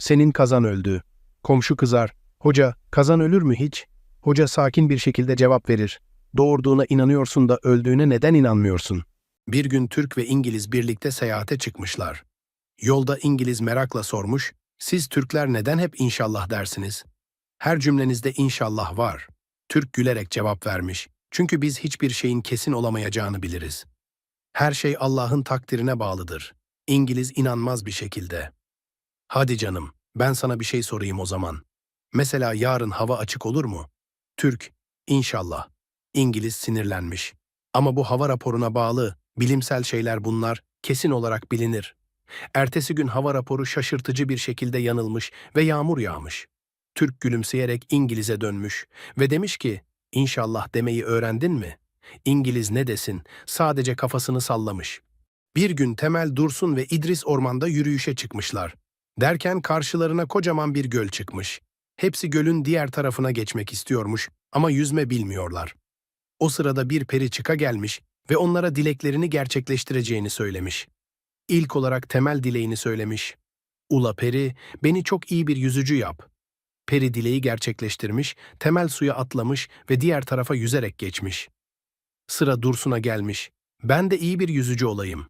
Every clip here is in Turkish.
Senin kazan öldü. Komşu kızar. Hoca, kazan ölür mü hiç? Hoca sakin bir şekilde cevap verir. Doğurduğuna inanıyorsun da öldüğüne neden inanmıyorsun? Bir gün Türk ve İngiliz birlikte seyahate çıkmışlar. Yolda İngiliz merakla sormuş, siz Türkler neden hep inşallah dersiniz? Her cümlenizde inşallah var. Türk gülerek cevap vermiş. Çünkü biz hiçbir şeyin kesin olamayacağını biliriz. Her şey Allah'ın takdirine bağlıdır. İngiliz inanmaz bir şekilde. Hadi canım, ben sana bir şey sorayım o zaman. Mesela yarın hava açık olur mu? Türk, inşallah. İngiliz sinirlenmiş. Ama bu hava raporuna bağlı, bilimsel şeyler bunlar, kesin olarak bilinir. Ertesi gün hava raporu şaşırtıcı bir şekilde yanılmış ve yağmur yağmış. Türk gülümseyerek İngiliz'e dönmüş ve demiş ki, inşallah demeyi öğrendin mi? İngiliz ne desin, sadece kafasını sallamış. Bir gün Temel Dursun ve İdris ormanda yürüyüşe çıkmışlar. Derken karşılarına kocaman bir göl çıkmış. Hepsi gölün diğer tarafına geçmek istiyormuş ama yüzme bilmiyorlar. O sırada bir peri çıka gelmiş ve onlara dileklerini gerçekleştireceğini söylemiş. İlk olarak temel dileğini söylemiş. Ula peri, beni çok iyi bir yüzücü yap. Peri dileği gerçekleştirmiş, temel suya atlamış ve diğer tarafa yüzerek geçmiş. Sıra Dursun'a gelmiş. Ben de iyi bir yüzücü olayım.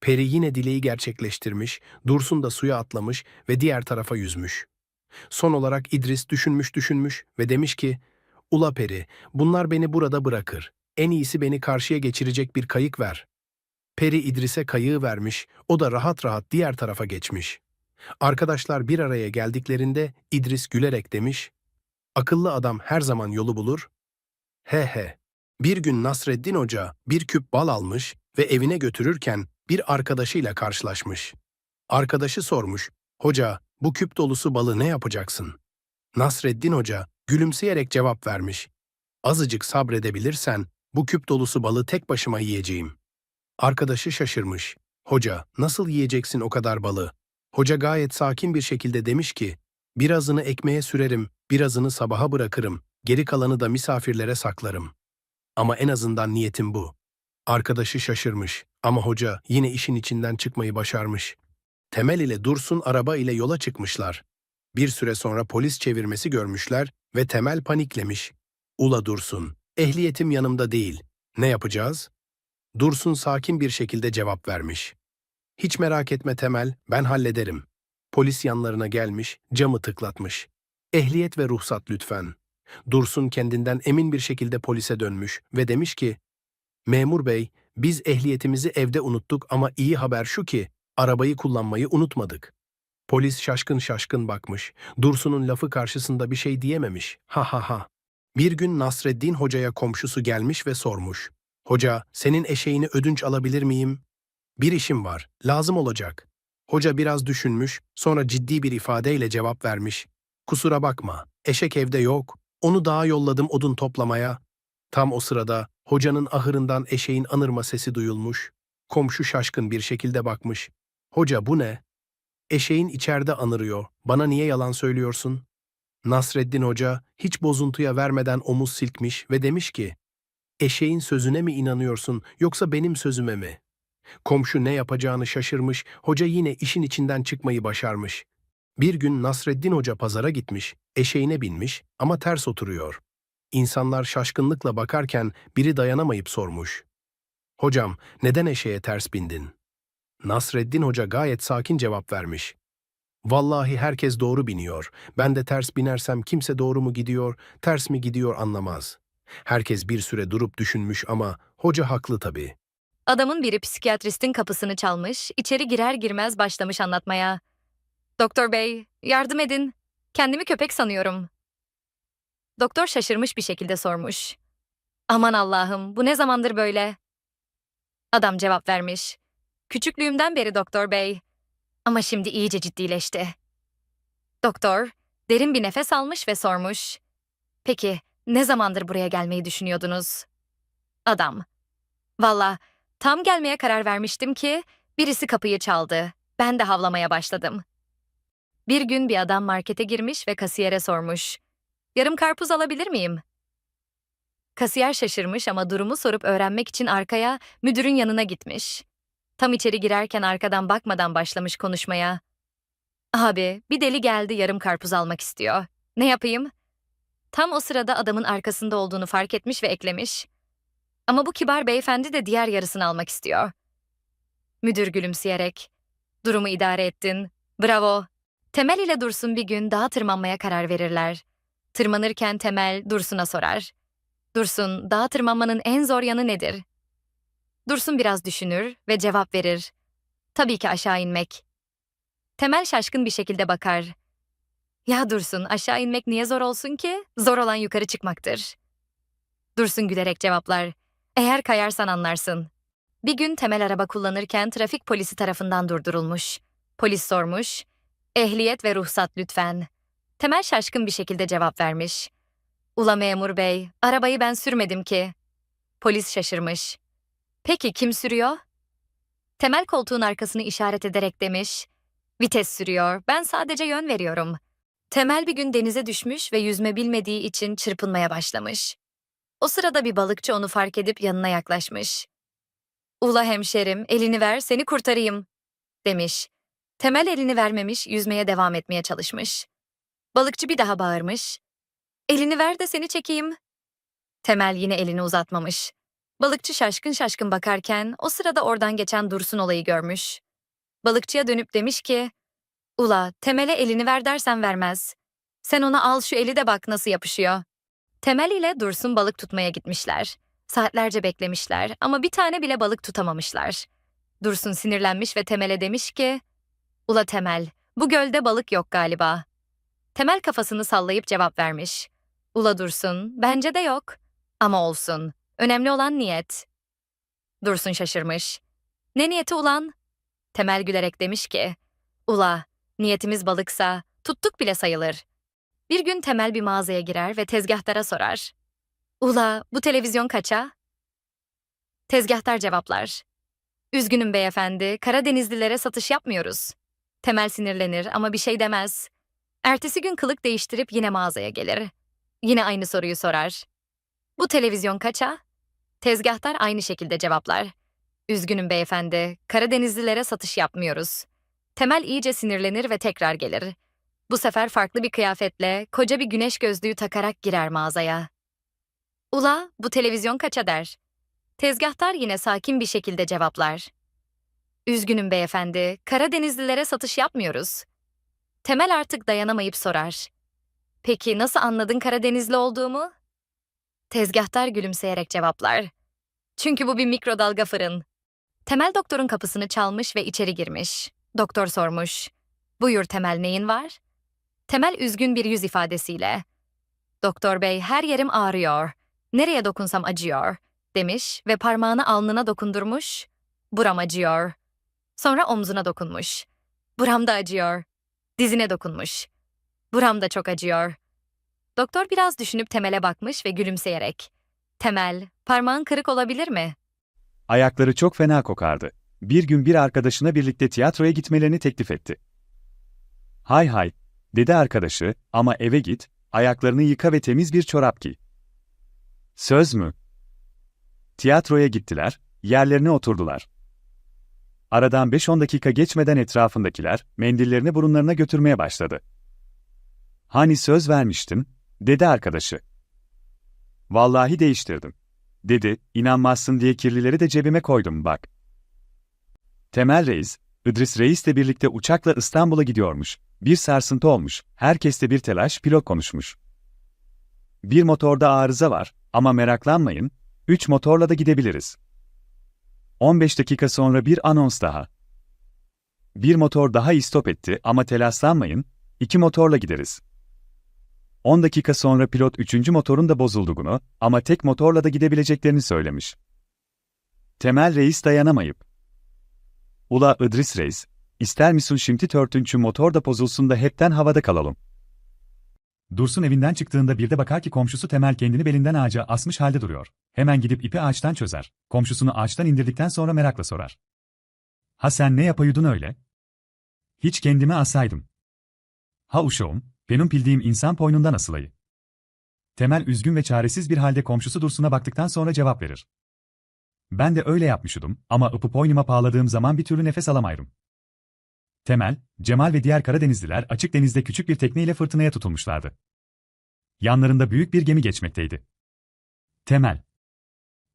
Peri yine dileği gerçekleştirmiş, Dursun da suya atlamış ve diğer tarafa yüzmüş. Son olarak İdris düşünmüş düşünmüş ve demiş ki, Ula Peri, bunlar beni burada bırakır. En iyisi beni karşıya geçirecek bir kayık ver. Peri İdris'e kayığı vermiş, o da rahat rahat diğer tarafa geçmiş. Arkadaşlar bir araya geldiklerinde İdris gülerek demiş, Akıllı adam her zaman yolu bulur. He he. Bir gün Nasreddin Hoca bir küp bal almış ve evine götürürken bir arkadaşıyla karşılaşmış. Arkadaşı sormuş, Hoca, bu küp dolusu balı ne yapacaksın? Nasreddin Hoca gülümseyerek cevap vermiş. Azıcık sabredebilirsen bu küp dolusu balı tek başıma yiyeceğim. Arkadaşı şaşırmış. Hoca, nasıl yiyeceksin o kadar balı? Hoca gayet sakin bir şekilde demiş ki, birazını ekmeğe sürerim, birazını sabaha bırakırım, geri kalanı da misafirlere saklarım. Ama en azından niyetim bu. Arkadaşı şaşırmış ama hoca yine işin içinden çıkmayı başarmış. Temel ile Dursun araba ile yola çıkmışlar. Bir süre sonra polis çevirmesi görmüşler ve Temel paniklemiş. Ula Dursun, ehliyetim yanımda değil. Ne yapacağız? Dursun sakin bir şekilde cevap vermiş. Hiç merak etme Temel, ben hallederim. Polis yanlarına gelmiş, camı tıklatmış. Ehliyet ve ruhsat lütfen. Dursun kendinden emin bir şekilde polise dönmüş ve demiş ki, Memur bey, biz ehliyetimizi evde unuttuk ama iyi haber şu ki, arabayı kullanmayı unutmadık. Polis şaşkın şaşkın bakmış. Dursun'un lafı karşısında bir şey diyememiş. Ha ha ha. Bir gün Nasreddin Hoca'ya komşusu gelmiş ve sormuş. Hoca, senin eşeğini ödünç alabilir miyim? Bir işim var, lazım olacak. Hoca biraz düşünmüş, sonra ciddi bir ifadeyle cevap vermiş. Kusura bakma, eşek evde yok. Onu dağa yolladım odun toplamaya. Tam o sırada hocanın ahırından eşeğin anırma sesi duyulmuş. Komşu şaşkın bir şekilde bakmış. Hoca bu ne? Eşeğin içeride anırıyor. Bana niye yalan söylüyorsun? Nasreddin Hoca hiç bozuntuya vermeden omuz silkmiş ve demiş ki, Eşeğin sözüne mi inanıyorsun yoksa benim sözüme mi? Komşu ne yapacağını şaşırmış, hoca yine işin içinden çıkmayı başarmış. Bir gün Nasreddin Hoca pazara gitmiş, eşeğine binmiş ama ters oturuyor. İnsanlar şaşkınlıkla bakarken biri dayanamayıp sormuş. Hocam, neden eşeğe ters bindin? Nasreddin Hoca gayet sakin cevap vermiş. Vallahi herkes doğru biniyor. Ben de ters binersem kimse doğru mu gidiyor, ters mi gidiyor anlamaz. Herkes bir süre durup düşünmüş ama hoca haklı tabii. Adamın biri psikiyatristin kapısını çalmış, içeri girer girmez başlamış anlatmaya. Doktor bey, yardım edin. Kendimi köpek sanıyorum. Doktor şaşırmış bir şekilde sormuş. Aman Allah'ım, bu ne zamandır böyle? Adam cevap vermiş. Küçüklüğümden beri doktor bey. Ama şimdi iyice ciddileşti. Doktor, derin bir nefes almış ve sormuş. Peki, ne zamandır buraya gelmeyi düşünüyordunuz? Adam, Valla, tam gelmeye karar vermiştim ki birisi kapıyı çaldı. Ben de havlamaya başladım. Bir gün bir adam markete girmiş ve kasiyere sormuş. Yarım karpuz alabilir miyim? Kasiyer şaşırmış ama durumu sorup öğrenmek için arkaya, müdürün yanına gitmiş. Tam içeri girerken arkadan bakmadan başlamış konuşmaya. Abi, bir deli geldi yarım karpuz almak istiyor. Ne yapayım? Tam o sırada adamın arkasında olduğunu fark etmiş ve eklemiş. Ama bu kibar beyefendi de diğer yarısını almak istiyor. Müdür gülümseyerek, durumu idare ettin, bravo. Temel ile Dursun bir gün dağa tırmanmaya karar verirler. Tırmanırken Temel Dursun'a sorar. Dursun, dağa tırmanmanın en zor yanı nedir? Dursun biraz düşünür ve cevap verir. Tabii ki aşağı inmek. Temel şaşkın bir şekilde bakar. Ya Dursun, aşağı inmek niye zor olsun ki? Zor olan yukarı çıkmaktır. Dursun gülerek cevaplar. Eğer kayarsan anlarsın. Bir gün Temel araba kullanırken trafik polisi tarafından durdurulmuş. Polis sormuş. Ehliyet ve ruhsat lütfen. Temel şaşkın bir şekilde cevap vermiş. Ula memur bey, arabayı ben sürmedim ki. Polis şaşırmış. Peki kim sürüyor? Temel koltuğun arkasını işaret ederek demiş. Vites sürüyor, ben sadece yön veriyorum. Temel bir gün denize düşmüş ve yüzme bilmediği için çırpınmaya başlamış. O sırada bir balıkçı onu fark edip yanına yaklaşmış. Ula hemşerim, elini ver, seni kurtarayım, demiş. Temel elini vermemiş, yüzmeye devam etmeye çalışmış. Balıkçı bir daha bağırmış. Elini ver de seni çekeyim. Temel yine elini uzatmamış. Balıkçı şaşkın şaşkın bakarken o sırada oradan geçen Dursun olayı görmüş. Balıkçıya dönüp demiş ki, Ula, Temel'e elini ver dersen vermez. Sen ona al şu eli de bak nasıl yapışıyor. Temel ile Dursun balık tutmaya gitmişler. Saatlerce beklemişler ama bir tane bile balık tutamamışlar. Dursun sinirlenmiş ve Temel'e demiş ki, Ula Temel, bu gölde balık yok galiba. Temel kafasını sallayıp cevap vermiş. Ula Dursun, bence de yok. Ama olsun. Önemli olan niyet. Dursun şaşırmış. Ne niyeti ulan? Temel gülerek demiş ki, Ula, niyetimiz balıksa tuttuk bile sayılır. Bir gün Temel bir mağazaya girer ve tezgahtara sorar. Ula, bu televizyon kaça? Tezgahtar cevaplar. Üzgünüm beyefendi, Karadenizlilere satış yapmıyoruz. Temel sinirlenir ama bir şey demez. Ertesi gün kılık değiştirip yine mağazaya gelir. Yine aynı soruyu sorar. Bu televizyon kaça? Tezgahtar aynı şekilde cevaplar. Üzgünüm beyefendi, Karadenizlilere satış yapmıyoruz. Temel iyice sinirlenir ve tekrar gelir. Bu sefer farklı bir kıyafetle, koca bir güneş gözlüğü takarak girer mağazaya. Ula, bu televizyon kaça der. Tezgahtar yine sakin bir şekilde cevaplar. Üzgünüm beyefendi, Karadenizlilere satış yapmıyoruz. Temel artık dayanamayıp sorar. Peki nasıl anladın Karadenizli olduğumu? Tezgahtar gülümseyerek cevaplar. Çünkü bu bir mikrodalga fırın. Temel doktorun kapısını çalmış ve içeri girmiş. Doktor sormuş. Buyur Temel neyin var? Temel üzgün bir yüz ifadesiyle. Doktor bey her yerim ağrıyor. Nereye dokunsam acıyor demiş ve parmağını alnına dokundurmuş. Buram acıyor. Sonra omzuna dokunmuş. Buram da acıyor. Dizine dokunmuş. Buram da çok acıyor. Doktor biraz düşünüp Temel'e bakmış ve gülümseyerek. Temel, parmağın kırık olabilir mi? Ayakları çok fena kokardı. Bir gün bir arkadaşına birlikte tiyatroya gitmelerini teklif etti. Hay hay, dedi arkadaşı, ama eve git, ayaklarını yıka ve temiz bir çorap giy. Söz mü? Tiyatroya gittiler, yerlerine oturdular. Aradan 5-10 dakika geçmeden etrafındakiler, mendillerini burunlarına götürmeye başladı. Hani söz vermiştim, dedi arkadaşı. Vallahi değiştirdim. Dedi, inanmazsın diye kirlileri de cebime koydum bak. Temel Reis, İdris Reis'le birlikte uçakla İstanbul'a gidiyormuş. Bir sarsıntı olmuş, herkeste bir telaş, pilot konuşmuş. Bir motorda arıza var ama meraklanmayın, 3 motorla da gidebiliriz. 15 dakika sonra bir anons daha. Bir motor daha istop etti ama telaşlanmayın, iki motorla gideriz. 10 dakika sonra pilot üçüncü motorun da bozulduğunu ama tek motorla da gidebileceklerini söylemiş. Temel Reis dayanamayıp. Ula İdris Reis, ister misin şimdi törtüncü motor da bozulsun da hepten havada kalalım. Dursun evinden çıktığında bir de bakar ki komşusu Temel kendini belinden ağaca asmış halde duruyor. Hemen gidip ipi ağaçtan çözer. Komşusunu ağaçtan indirdikten sonra merakla sorar. Ha sen ne yapıyordun öyle? Hiç kendimi asaydım. Ha uşağım, benim bildiğim insan boynundan asılayı. Temel üzgün ve çaresiz bir halde komşusu Dursun'a baktıktan sonra cevap verir. Ben de öyle yapmışydım ama ıpı boynuma bağladığım zaman bir türlü nefes alamayırım. Temel, Cemal ve diğer Karadenizliler açık denizde küçük bir tekneyle fırtınaya tutulmuşlardı. Yanlarında büyük bir gemi geçmekteydi. Temel.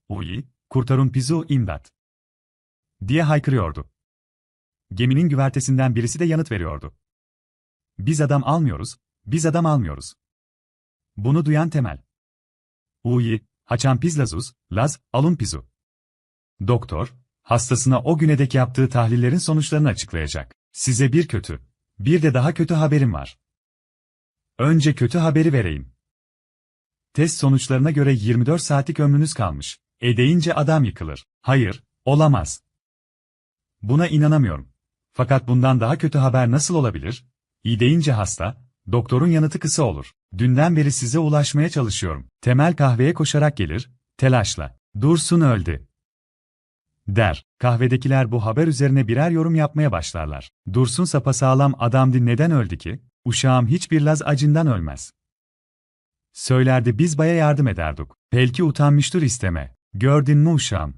Uy, kurtarun pizu imdat. Diye haykırıyordu. Geminin güvertesinden birisi de yanıt veriyordu. Biz adam almıyoruz, biz adam almıyoruz. Bunu duyan Temel. Uy, haçan pizlazuz, laz, alun pizu. Doktor, hastasına o güne dek yaptığı tahlillerin sonuçlarını açıklayacak. Size bir kötü, bir de daha kötü haberim var. Önce kötü haberi vereyim. Test sonuçlarına göre 24 saatlik ömrünüz kalmış. E deyince adam yıkılır. Hayır, olamaz. Buna inanamıyorum. Fakat bundan daha kötü haber nasıl olabilir? İyi deyince hasta, doktorun yanıtı kısa olur. Dünden beri size ulaşmaya çalışıyorum. Temel kahveye koşarak gelir, telaşla. Dursun öldü. Der. Kahvedekiler bu haber üzerine birer yorum yapmaya başlarlar. Dursun sapasağlam adamdı neden öldü ki? Uşağım hiçbir laz acından ölmez. Söylerdi biz baya yardım ederdik. Belki utanmıştır isteme. Gördün mü uşağım?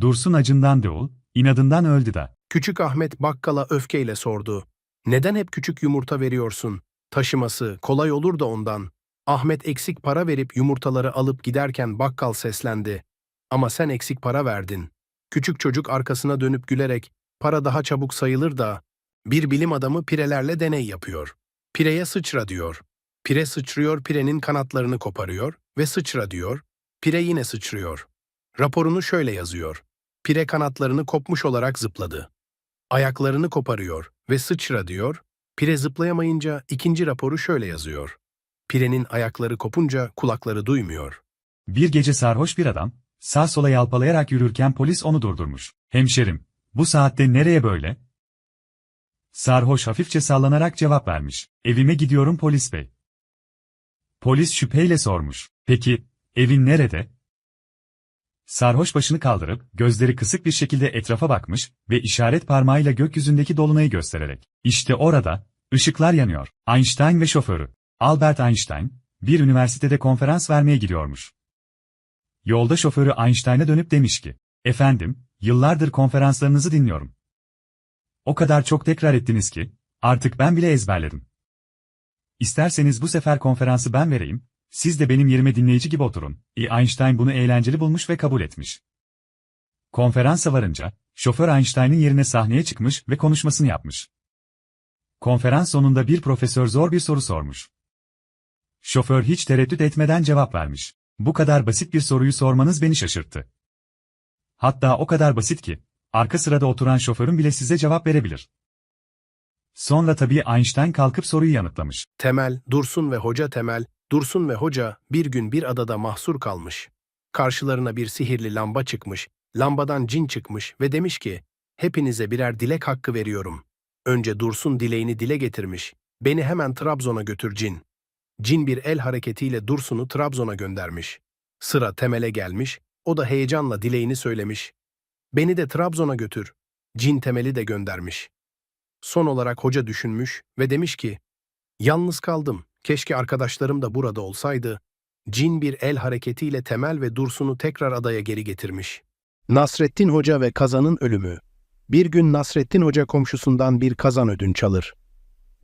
Dursun acından değil, inadından öldü da. Küçük Ahmet bakkala öfkeyle sordu. Neden hep küçük yumurta veriyorsun? Taşıması kolay olur da ondan. Ahmet eksik para verip yumurtaları alıp giderken bakkal seslendi. Ama sen eksik para verdin. Küçük çocuk arkasına dönüp gülerek, para daha çabuk sayılır da, bir bilim adamı pirelerle deney yapıyor. Pireye sıçra diyor. Pire sıçrıyor, pirenin kanatlarını koparıyor ve sıçra diyor. Pire yine sıçrıyor. Raporunu şöyle yazıyor. Pire kanatlarını kopmuş olarak zıpladı. Ayaklarını koparıyor ve sıçra diyor. Pire zıplayamayınca ikinci raporu şöyle yazıyor. Pirenin ayakları kopunca kulakları duymuyor. Bir gece sarhoş bir adam, sağ sola yalpalayarak yürürken polis onu durdurmuş. Hemşerim, bu saatte nereye böyle? Sarhoş hafifçe sallanarak cevap vermiş. Evime gidiyorum polis bey. Polis şüpheyle sormuş. Peki, evin nerede? Sarhoş başını kaldırıp, gözleri kısık bir şekilde etrafa bakmış ve işaret parmağıyla gökyüzündeki dolunayı göstererek. İşte orada, ışıklar yanıyor. Einstein ve şoförü. Albert Einstein, bir üniversitede konferans vermeye gidiyormuş. Yolda şoförü Einstein'a dönüp demiş ki, Efendim, yıllardır konferanslarınızı dinliyorum. O kadar çok tekrar ettiniz ki, artık ben bile ezberledim. İsterseniz bu sefer konferansı ben vereyim, siz de benim yerime dinleyici gibi oturun. E Einstein bunu eğlenceli bulmuş ve kabul etmiş. Konferansa varınca, şoför Einstein'ın yerine sahneye çıkmış ve konuşmasını yapmış. Konferans sonunda bir profesör zor bir soru sormuş. Şoför hiç tereddüt etmeden cevap vermiş. Bu kadar basit bir soruyu sormanız beni şaşırttı. Hatta o kadar basit ki, arka sırada oturan şoförün bile size cevap verebilir. Sonra tabii Einstein kalkıp soruyu yanıtlamış. Temel, Dursun ve Hoca Temel, Dursun ve Hoca bir gün bir adada mahsur kalmış. Karşılarına bir sihirli lamba çıkmış, lambadan cin çıkmış ve demiş ki, hepinize birer dilek hakkı veriyorum. Önce Dursun dileğini dile getirmiş, beni hemen Trabzon'a götür cin. Cin bir el hareketiyle Dursun'u Trabzon'a göndermiş. Sıra Temel'e gelmiş, o da heyecanla dileğini söylemiş. Beni de Trabzon'a götür. Cin Temel'i de göndermiş. Son olarak hoca düşünmüş ve demiş ki, Yalnız kaldım, keşke arkadaşlarım da burada olsaydı. Cin bir el hareketiyle Temel ve Dursun'u tekrar adaya geri getirmiş. Nasrettin Hoca ve kazanın ölümü. Bir gün Nasrettin Hoca komşusundan bir kazan ödünç alır.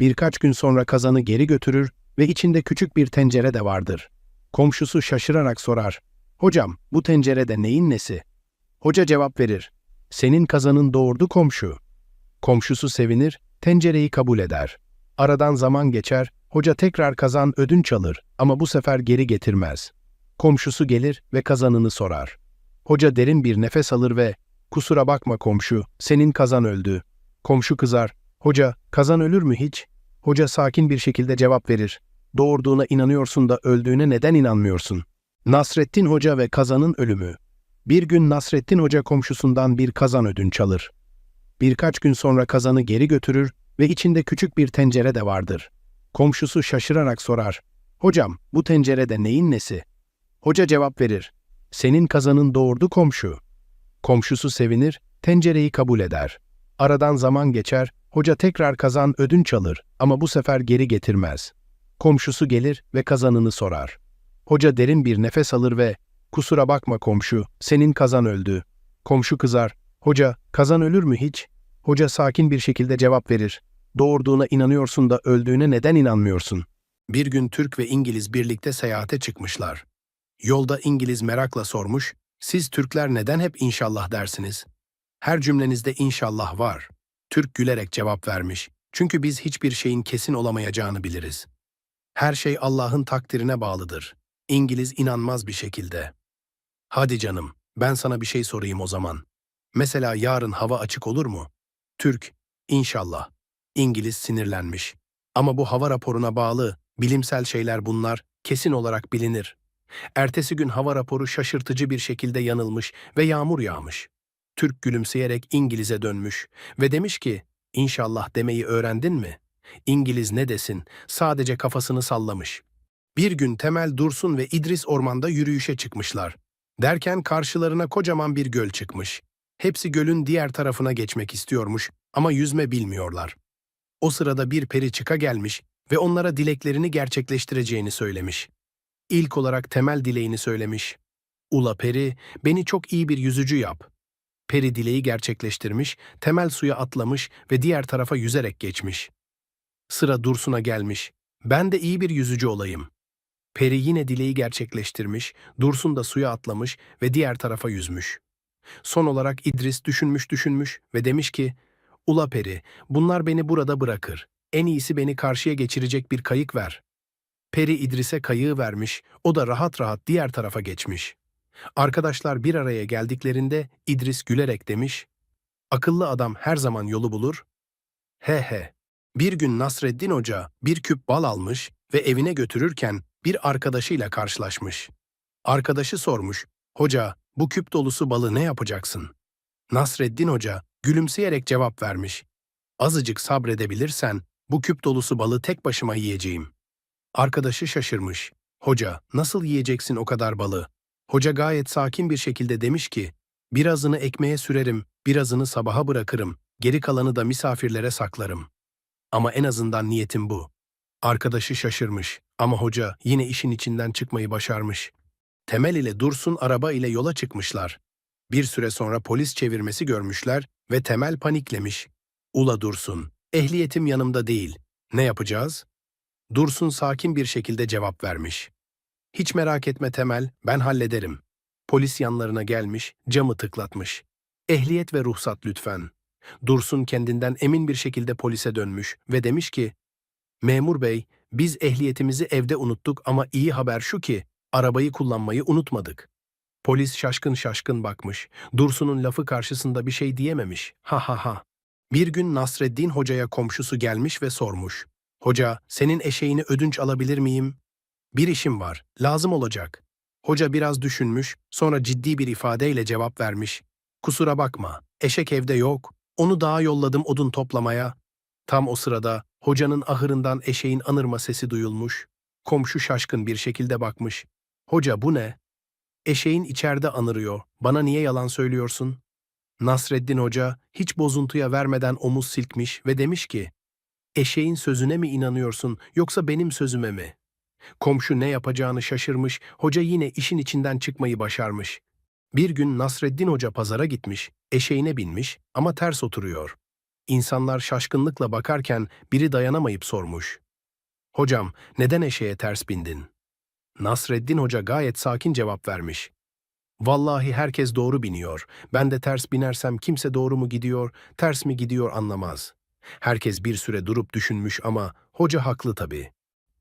Birkaç gün sonra kazanı geri götürür ve içinde küçük bir tencere de vardır. Komşusu şaşırarak sorar, Hocam, bu tencerede neyin nesi? Hoca cevap verir, Senin kazanın doğurdu komşu. Komşusu sevinir, tencereyi kabul eder. Aradan zaman geçer, hoca tekrar kazan ödünç alır ama bu sefer geri getirmez. Komşusu gelir ve kazanını sorar. Hoca derin bir nefes alır ve ''Kusura bakma komşu, senin kazan öldü.'' Komşu kızar. ''Hoca, kazan ölür mü hiç?'' Hoca sakin bir şekilde cevap verir. ''Doğurduğuna inanıyorsun da öldüğüne neden inanmıyorsun?'' Nasrettin Hoca ve kazanın ölümü. Bir gün Nasrettin Hoca komşusundan bir kazan ödünç alır. Birkaç gün sonra kazanı geri götürür ve içinde küçük bir tencere de vardır. Komşusu şaşırarak sorar. Hocam, bu tencerede neyin nesi? Hoca cevap verir. Senin kazanın doğurdu komşu. Komşusu sevinir, tencereyi kabul eder. Aradan zaman geçer, hoca tekrar kazan ödünç alır ama bu sefer geri getirmez. Komşusu gelir ve kazanını sorar. Hoca derin bir nefes alır ve ''Kusura bakma komşu, senin kazan öldü.'' Komşu kızar. ''Hoca, kazan ölür mü hiç?'' Hoca sakin bir şekilde cevap verir. Doğurduğuna inanıyorsun da öldüğüne neden inanmıyorsun? Bir gün Türk ve İngiliz birlikte seyahate çıkmışlar. Yolda İngiliz merakla sormuş, siz Türkler neden hep inşallah dersiniz? Her cümlenizde inşallah var. Türk gülerek cevap vermiş. Çünkü biz hiçbir şeyin kesin olamayacağını biliriz. Her şey Allah'ın takdirine bağlıdır. İngiliz inanmaz bir şekilde. Hadi canım, ben sana bir şey sorayım o zaman. Mesela yarın hava açık olur mu? Türk, inşallah. İngiliz sinirlenmiş. Ama bu hava raporuna bağlı, bilimsel şeyler bunlar, kesin olarak bilinir. Ertesi gün hava raporu şaşırtıcı bir şekilde yanılmış ve yağmur yağmış. Türk gülümseyerek İngiliz'e dönmüş ve demiş ki, inşallah demeyi öğrendin mi? İngiliz ne desin, sadece kafasını sallamış. Bir gün Temel Dursun ve İdris ormanda yürüyüşe çıkmışlar. Derken karşılarına kocaman bir göl çıkmış. Hepsi gölün diğer tarafına geçmek istiyormuş ama yüzme bilmiyorlar. O sırada bir peri çıka gelmiş ve onlara dileklerini gerçekleştireceğini söylemiş. İlk olarak temel dileğini söylemiş. Ula peri, beni çok iyi bir yüzücü yap. Peri dileği gerçekleştirmiş, temel suya atlamış ve diğer tarafa yüzerek geçmiş. Sıra Dursun'a gelmiş. Ben de iyi bir yüzücü olayım. Peri yine dileği gerçekleştirmiş, Dursun da suya atlamış ve diğer tarafa yüzmüş. Son olarak İdris düşünmüş düşünmüş ve demiş ki, Ula Peri, bunlar beni burada bırakır. En iyisi beni karşıya geçirecek bir kayık ver. Peri İdris'e kayığı vermiş, o da rahat rahat diğer tarafa geçmiş. Arkadaşlar bir araya geldiklerinde İdris gülerek demiş, Akıllı adam her zaman yolu bulur. He he. Bir gün Nasreddin Hoca bir küp bal almış ve evine götürürken bir arkadaşıyla karşılaşmış. Arkadaşı sormuş, Hoca, bu küp dolusu balı ne yapacaksın? Nasreddin Hoca gülümseyerek cevap vermiş. Azıcık sabredebilirsen bu küp dolusu balı tek başıma yiyeceğim. Arkadaşı şaşırmış. Hoca, nasıl yiyeceksin o kadar balı? Hoca gayet sakin bir şekilde demiş ki, birazını ekmeğe sürerim, birazını sabaha bırakırım, geri kalanı da misafirlere saklarım. Ama en azından niyetim bu. Arkadaşı şaşırmış ama hoca yine işin içinden çıkmayı başarmış. Temel ile Dursun araba ile yola çıkmışlar. Bir süre sonra polis çevirmesi görmüşler ve Temel paniklemiş. Ula Dursun, ehliyetim yanımda değil. Ne yapacağız? Dursun sakin bir şekilde cevap vermiş. Hiç merak etme Temel, ben hallederim. Polis yanlarına gelmiş, camı tıklatmış. Ehliyet ve ruhsat lütfen. Dursun kendinden emin bir şekilde polise dönmüş ve demiş ki, Memur bey, biz ehliyetimizi evde unuttuk ama iyi haber şu ki, arabayı kullanmayı unutmadık. Polis şaşkın şaşkın bakmış. Dursun'un lafı karşısında bir şey diyememiş. Ha ha ha. Bir gün Nasreddin Hoca'ya komşusu gelmiş ve sormuş. Hoca, senin eşeğini ödünç alabilir miyim? Bir işim var, lazım olacak. Hoca biraz düşünmüş, sonra ciddi bir ifadeyle cevap vermiş. Kusura bakma, eşek evde yok. Onu dağa yolladım odun toplamaya. Tam o sırada hocanın ahırından eşeğin anırma sesi duyulmuş. Komşu şaşkın bir şekilde bakmış. Hoca bu ne? Eşeğin içeride anırıyor. Bana niye yalan söylüyorsun? Nasreddin Hoca hiç bozuntuya vermeden omuz silkmiş ve demiş ki, Eşeğin sözüne mi inanıyorsun yoksa benim sözüme mi? Komşu ne yapacağını şaşırmış, hoca yine işin içinden çıkmayı başarmış. Bir gün Nasreddin Hoca pazara gitmiş, eşeğine binmiş ama ters oturuyor. İnsanlar şaşkınlıkla bakarken biri dayanamayıp sormuş. Hocam, neden eşeğe ters bindin? Nasreddin Hoca gayet sakin cevap vermiş. Vallahi herkes doğru biniyor. Ben de ters binersem kimse doğru mu gidiyor, ters mi gidiyor anlamaz. Herkes bir süre durup düşünmüş ama hoca haklı tabii.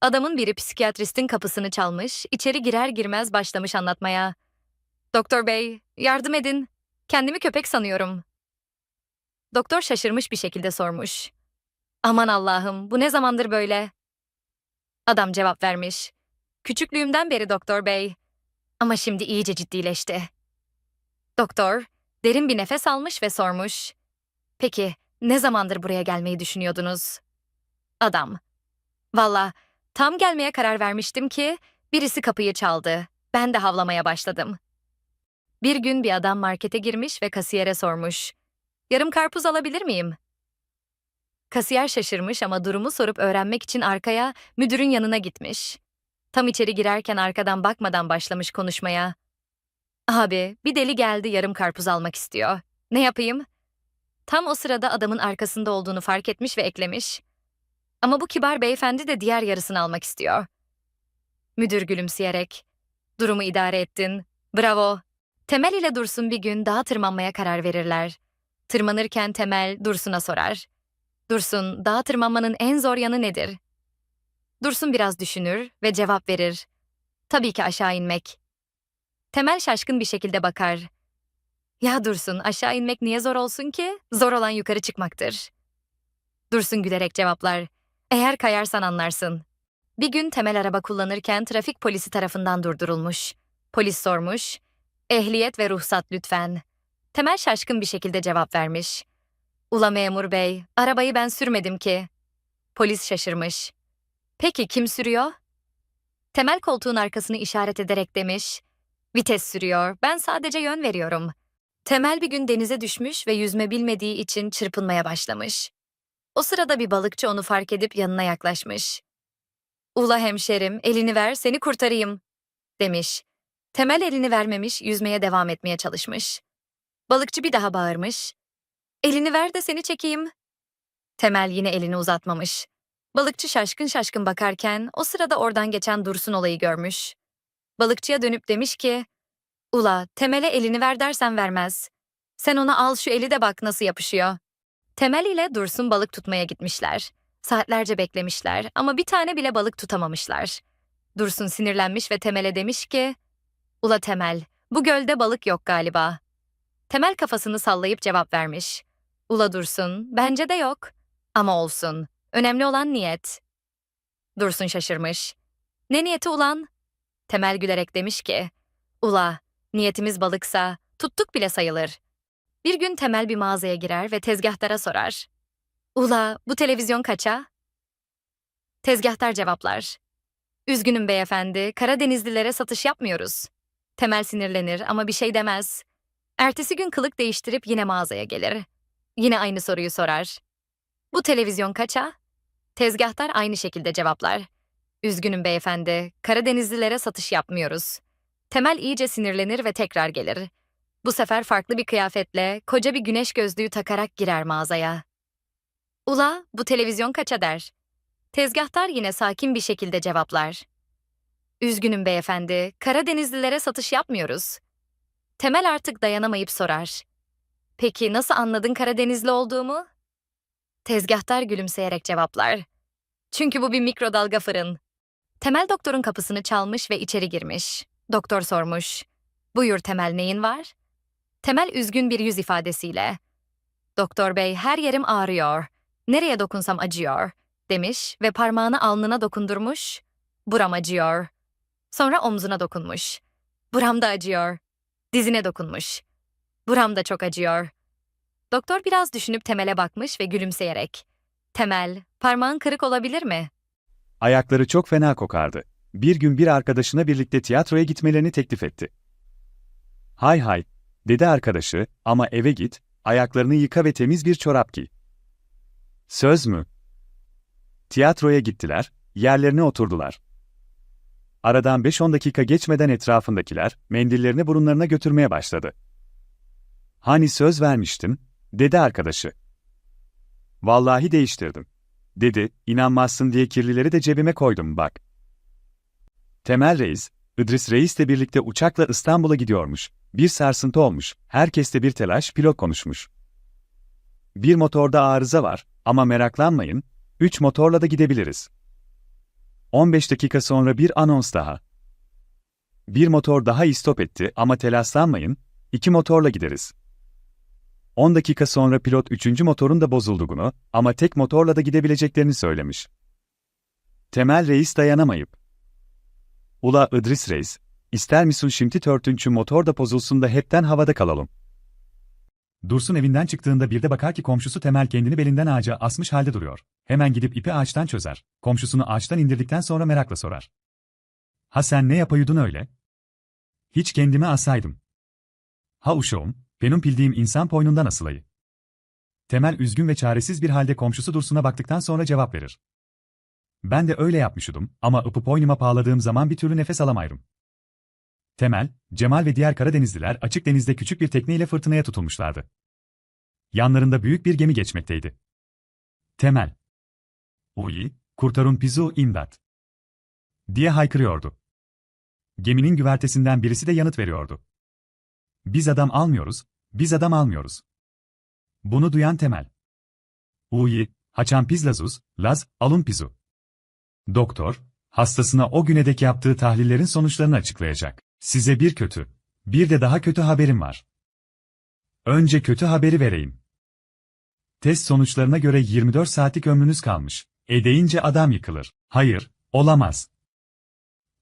Adamın biri psikiyatristin kapısını çalmış, içeri girer girmez başlamış anlatmaya. Doktor bey, yardım edin. Kendimi köpek sanıyorum. Doktor şaşırmış bir şekilde sormuş. Aman Allah'ım, bu ne zamandır böyle? Adam cevap vermiş. Küçüklüğümden beri doktor bey. Ama şimdi iyice ciddileşti. Doktor, derin bir nefes almış ve sormuş. Peki, ne zamandır buraya gelmeyi düşünüyordunuz? Adam, Valla, tam gelmeye karar vermiştim ki birisi kapıyı çaldı. Ben de havlamaya başladım. Bir gün bir adam markete girmiş ve kasiyere sormuş. Yarım karpuz alabilir miyim? Kasiyer şaşırmış ama durumu sorup öğrenmek için arkaya, müdürün yanına gitmiş. Tam içeri girerken arkadan bakmadan başlamış konuşmaya. Abi, bir deli geldi yarım karpuz almak istiyor. Ne yapayım? tam o sırada adamın arkasında olduğunu fark etmiş ve eklemiş. Ama bu kibar beyefendi de diğer yarısını almak istiyor. Müdür gülümseyerek, durumu idare ettin, bravo. Temel ile Dursun bir gün dağa tırmanmaya karar verirler. Tırmanırken Temel Dursun'a sorar. Dursun, dağa tırmanmanın en zor yanı nedir? Dursun biraz düşünür ve cevap verir. Tabii ki aşağı inmek. Temel şaşkın bir şekilde bakar. Ya Dursun, aşağı inmek niye zor olsun ki? Zor olan yukarı çıkmaktır. Dursun gülerek cevaplar. Eğer kayarsan anlarsın. Bir gün Temel araba kullanırken trafik polisi tarafından durdurulmuş. Polis sormuş. Ehliyet ve ruhsat lütfen. Temel şaşkın bir şekilde cevap vermiş. Ula memur bey, arabayı ben sürmedim ki. Polis şaşırmış. Peki kim sürüyor? Temel koltuğun arkasını işaret ederek demiş. Vites sürüyor, ben sadece yön veriyorum. Temel bir gün denize düşmüş ve yüzme bilmediği için çırpınmaya başlamış. O sırada bir balıkçı onu fark edip yanına yaklaşmış. Ula hemşerim, elini ver, seni kurtarayım, demiş. Temel elini vermemiş, yüzmeye devam etmeye çalışmış. Balıkçı bir daha bağırmış. Elini ver de seni çekeyim. Temel yine elini uzatmamış. Balıkçı şaşkın şaşkın bakarken o sırada oradan geçen Dursun olayı görmüş. Balıkçıya dönüp demiş ki, Ula, Temel'e elini ver dersen vermez. Sen ona al şu eli de bak nasıl yapışıyor. Temel ile Dursun balık tutmaya gitmişler. Saatlerce beklemişler ama bir tane bile balık tutamamışlar. Dursun sinirlenmiş ve Temel'e demiş ki, Ula Temel, bu gölde balık yok galiba. Temel kafasını sallayıp cevap vermiş. Ula Dursun, bence de yok. Ama olsun. Önemli olan niyet. Dursun şaşırmış. Ne niyeti ulan? Temel gülerek demiş ki, Ula, niyetimiz balıksa tuttuk bile sayılır. Bir gün Temel bir mağazaya girer ve tezgahtara sorar. Ula, bu televizyon kaça? Tezgahtar cevaplar. Üzgünüm beyefendi, Karadenizlilere satış yapmıyoruz. Temel sinirlenir ama bir şey demez. Ertesi gün kılık değiştirip yine mağazaya gelir. Yine aynı soruyu sorar. Bu televizyon kaça? Tezgahtar aynı şekilde cevaplar. Üzgünüm beyefendi, Karadenizlilere satış yapmıyoruz. Temel iyice sinirlenir ve tekrar gelir. Bu sefer farklı bir kıyafetle, koca bir güneş gözlüğü takarak girer mağazaya. Ula, bu televizyon kaça der. Tezgahtar yine sakin bir şekilde cevaplar. Üzgünüm beyefendi, Karadenizlilere satış yapmıyoruz. Temel artık dayanamayıp sorar. Peki nasıl anladın Karadenizli olduğumu? Tezgahtar gülümseyerek cevaplar. Çünkü bu bir mikrodalga fırın. Temel doktorun kapısını çalmış ve içeri girmiş. Doktor sormuş. Buyur Temel neyin var? Temel üzgün bir yüz ifadesiyle. Doktor bey her yerim ağrıyor. Nereye dokunsam acıyor demiş ve parmağını alnına dokundurmuş. Buram acıyor. Sonra omzuna dokunmuş. Buram da acıyor. Dizine dokunmuş. Buram da çok acıyor. Doktor biraz düşünüp Temel'e bakmış ve gülümseyerek. Temel, parmağın kırık olabilir mi? Ayakları çok fena kokardı. Bir gün bir arkadaşına birlikte tiyatroya gitmelerini teklif etti. Hay hay, dedi arkadaşı ama eve git, ayaklarını yıka ve temiz bir çorap giy. Söz mü? Tiyatroya gittiler, yerlerine oturdular. Aradan 5-10 dakika geçmeden etrafındakiler mendillerini burunlarına götürmeye başladı. Hani söz vermiştin, dedi arkadaşı. Vallahi değiştirdim. Dedi, inanmazsın diye kirlileri de cebime koydum bak. Temel Reis, İdris Reis'le birlikte uçakla İstanbul'a gidiyormuş. Bir sarsıntı olmuş, herkeste bir telaş, pilot konuşmuş. Bir motorda arıza var ama meraklanmayın, 3 motorla da gidebiliriz. 15 dakika sonra bir anons daha. Bir motor daha istop etti ama telaşlanmayın, iki motorla gideriz. 10 dakika sonra pilot üçüncü motorun da bozulduğunu ama tek motorla da gidebileceklerini söylemiş. Temel Reis dayanamayıp. Ula İdris Reis, ister misin şimdi törtüncü motor da bozulsun da hepten havada kalalım. Dursun evinden çıktığında bir de bakar ki komşusu Temel kendini belinden ağaca asmış halde duruyor. Hemen gidip ipi ağaçtan çözer. Komşusunu ağaçtan indirdikten sonra merakla sorar. Ha sen ne yapıyordun öyle? Hiç kendimi asaydım. Ha uşağım, benim bildiğim insan poynundan asılayı. Temel üzgün ve çaresiz bir halde komşusu Dursun'a baktıktan sonra cevap verir. Ben de öyle yapmışydım ama ıpı poynuma bağladığım zaman bir türlü nefes alamayırım. Temel, Cemal ve diğer Karadenizliler açık denizde küçük bir tekneyle fırtınaya tutulmuşlardı. Yanlarında büyük bir gemi geçmekteydi. Temel. Uy, kurtarun pizu imdat. Diye haykırıyordu. Geminin güvertesinden birisi de yanıt veriyordu. Biz adam almıyoruz, biz adam almıyoruz. Bunu duyan Temel. Uy, haçan pizlazuz, laz, alun pizu. Doktor, hastasına o güne dek yaptığı tahlillerin sonuçlarını açıklayacak. Size bir kötü, bir de daha kötü haberim var. Önce kötü haberi vereyim. Test sonuçlarına göre 24 saatlik ömrünüz kalmış. E deyince adam yıkılır. Hayır, olamaz.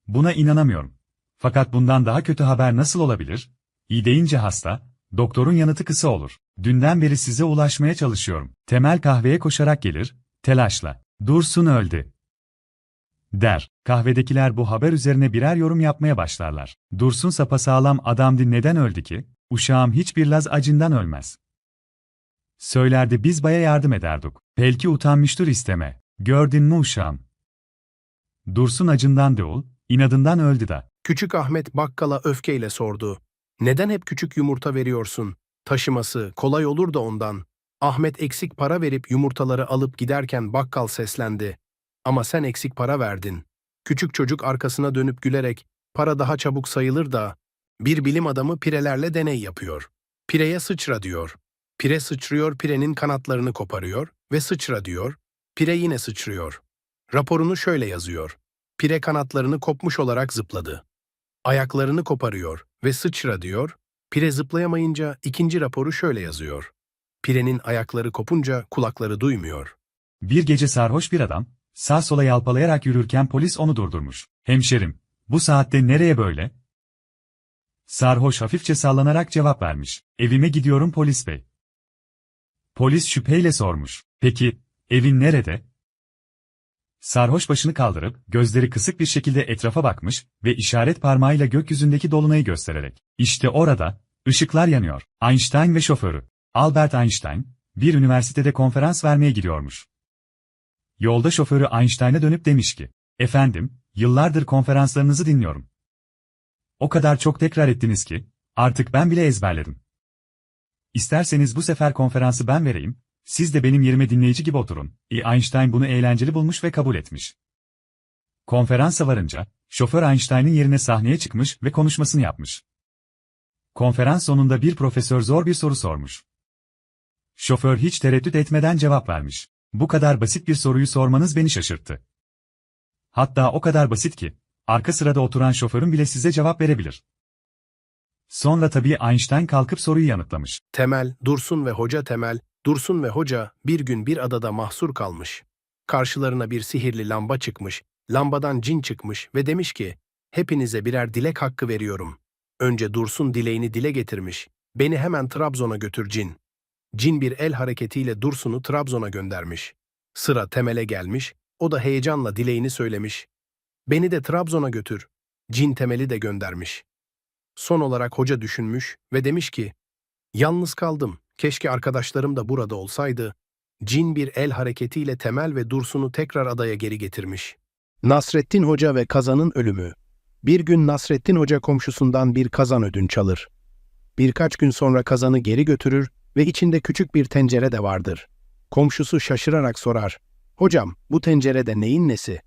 Buna inanamıyorum. Fakat bundan daha kötü haber nasıl olabilir? İyi deyince hasta, doktorun yanıtı kısa olur. Dünden beri size ulaşmaya çalışıyorum. Temel kahveye koşarak gelir, telaşla. Dursun öldü. Der. Kahvedekiler bu haber üzerine birer yorum yapmaya başlarlar. Dursun sapasağlam adamdı neden öldü ki? Uşağım hiçbir laz acından ölmez. Söylerdi biz baya yardım ederdik. Belki utanmıştır isteme. Gördün mü uşağım? Dursun acından değil, inadından öldü da. Küçük Ahmet bakkala öfkeyle sordu. Neden hep küçük yumurta veriyorsun? Taşıması kolay olur da ondan. Ahmet eksik para verip yumurtaları alıp giderken bakkal seslendi. Ama sen eksik para verdin. Küçük çocuk arkasına dönüp gülerek, para daha çabuk sayılır da, bir bilim adamı pirelerle deney yapıyor. Pireye sıçra diyor. Pire sıçrıyor, pirenin kanatlarını koparıyor ve sıçra diyor. Pire yine sıçrıyor. Raporunu şöyle yazıyor. Pire kanatlarını kopmuş olarak zıpladı. Ayaklarını koparıyor ve sıçra diyor. Pire zıplayamayınca ikinci raporu şöyle yazıyor. Pirenin ayakları kopunca kulakları duymuyor. Bir gece sarhoş bir adam, sağ sola yalpalayarak yürürken polis onu durdurmuş. Hemşerim, bu saatte nereye böyle? Sarhoş hafifçe sallanarak cevap vermiş. Evime gidiyorum polis bey. Polis şüpheyle sormuş. Peki, evin nerede? Sarhoş başını kaldırıp, gözleri kısık bir şekilde etrafa bakmış ve işaret parmağıyla gökyüzündeki dolunayı göstererek. İşte orada, ışıklar yanıyor. Einstein ve şoförü. Albert Einstein, bir üniversitede konferans vermeye gidiyormuş. Yolda şoförü Einstein'a dönüp demiş ki, Efendim, yıllardır konferanslarınızı dinliyorum. O kadar çok tekrar ettiniz ki, artık ben bile ezberledim. İsterseniz bu sefer konferansı ben vereyim, siz de benim yerime dinleyici gibi oturun. E Einstein bunu eğlenceli bulmuş ve kabul etmiş. Konferansa varınca, şoför Einstein'ın yerine sahneye çıkmış ve konuşmasını yapmış. Konferans sonunda bir profesör zor bir soru sormuş. Şoför hiç tereddüt etmeden cevap vermiş. Bu kadar basit bir soruyu sormanız beni şaşırttı. Hatta o kadar basit ki, arka sırada oturan şoförün bile size cevap verebilir. Sonra tabii Einstein kalkıp soruyu yanıtlamış. Temel, Dursun ve Hoca Temel, Dursun ve Hoca bir gün bir adada mahsur kalmış. Karşılarına bir sihirli lamba çıkmış, lambadan cin çıkmış ve demiş ki, hepinize birer dilek hakkı veriyorum. Önce Dursun dileğini dile getirmiş, beni hemen Trabzon'a götür cin. Cin bir el hareketiyle Dursun'u Trabzon'a göndermiş. Sıra Temel'e gelmiş, o da heyecanla dileğini söylemiş. Beni de Trabzon'a götür. Cin Temel'i de göndermiş. Son olarak hoca düşünmüş ve demiş ki, Yalnız kaldım, keşke arkadaşlarım da burada olsaydı. Cin bir el hareketiyle Temel ve Dursun'u tekrar adaya geri getirmiş. Nasrettin Hoca ve kazanın ölümü Bir gün Nasrettin Hoca komşusundan bir kazan ödünç alır. Birkaç gün sonra kazanı geri götürür ve içinde küçük bir tencere de vardır. Komşusu şaşırarak sorar, Hocam, bu tencerede neyin nesi?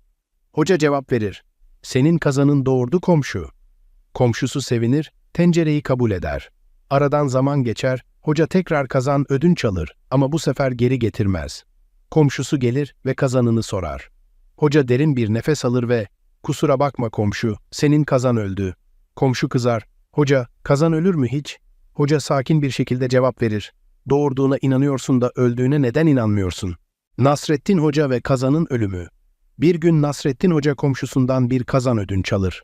Hoca cevap verir, Senin kazanın doğurdu komşu. Komşusu sevinir, tencereyi kabul eder. Aradan zaman geçer, hoca tekrar kazan ödünç alır ama bu sefer geri getirmez. Komşusu gelir ve kazanını sorar. Hoca derin bir nefes alır ve ''Kusura bakma komşu, senin kazan öldü.'' Komşu kızar. ''Hoca, kazan ölür mü hiç?'' Hoca sakin bir şekilde cevap verir. ''Doğurduğuna inanıyorsun da öldüğüne neden inanmıyorsun?'' Nasrettin Hoca ve kazanın ölümü Bir gün Nasrettin Hoca komşusundan bir kazan ödünç alır.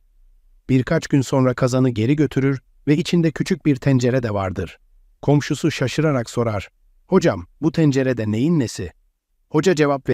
Birkaç gün sonra kazanı geri götürür ve içinde küçük bir tencere de vardır. Komşusu şaşırarak sorar, ''Hocam, bu tencerede neyin nesi?'' Hoca cevap verir,